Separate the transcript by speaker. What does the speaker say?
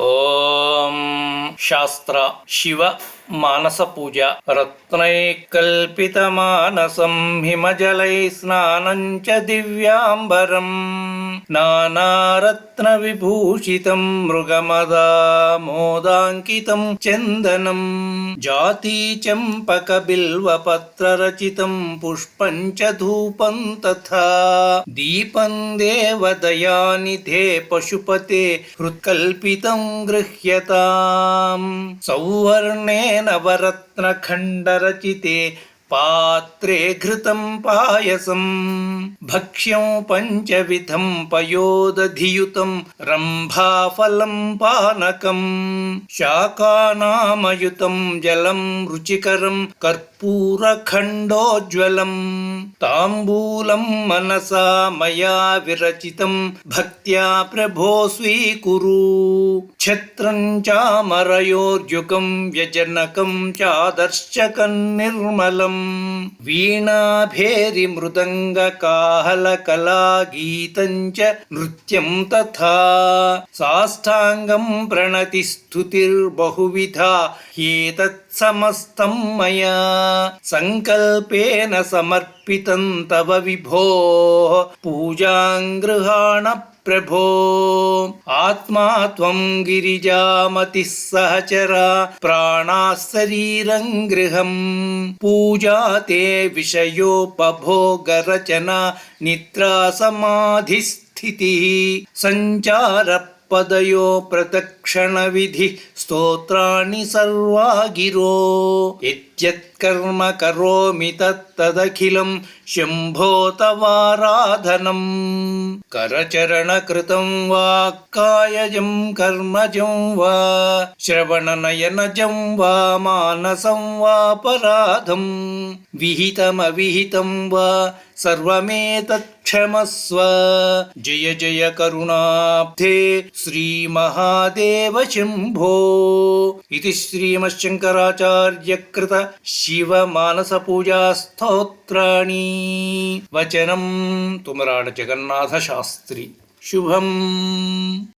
Speaker 1: ओम शास्त्र शिव మానస పూజ. రత్నై కల్పిత మానసం హిమజలై స్నానం చ దివ్యాంబరం. నానారత్న విభూషితం మృగమదా మోదాంకితం చందనం. జాతి చంపక బిల్వపత్రరచితం పుష్పం చ ధూపం తథా. దీపం దేవదయానిధే పశుపతే హృత్కల్పితం గృహ్యతాం. సౌవర్ణే नवरत्नखण्डरचिते పాత్రే ఘృతం పాయసం భక్ష్యం పంచవిధం పయోదధియుతం రంభాఫలం పానకం శాకానామయుతం జలం రుచికరం కర్పూరఖండోజ్వలం తాంబూలం మనసా మయా విరచితం భక్త్యా ప్రభో స్వీకురు ఛత్రం చామరయోర్యుగం వ్యజనకం చాదర్శకం నిర్మలం వీణాభేరి మృదంగ కాహల కళా గీతం చ నృత్యం తథా సాష్టాంగం ప్రణతి స్థుతిర్బహువిధ ఏతత్ సమస్తం మయా సంకల్పేన సమర్పితం తవ విభో పూజాం గృహాణ ప్రభో ఆత్మా త్వం గిరిజామతి సహచరా ప్రాణా శరీరం గృహం పూజా తే విషయోపభోగరచన నిద్రా సమాధి స్థితి సంచార పదయో ప్రదక్షణ విధి స్తోత్రాణి సర్వా గిరో యత్కర్మ కరోమి తత్తదఖిలం శంభో తవారాధనం करचरणकृतं वा कायजं कर्मजं वा श्रवणनयनजं वा मानसं वा पराधं विहितमविहितं वा सर्वमेतत्क्षमस्व जय जय करुणाब्धे श्रीमहादेव शम्भो इति श्रीमच्छङ्कराचार्यकृत शिवमानसपूजास्तोत्राणि। वचनं तुमराड जगन्नाथशास्त्रि। शुभम्।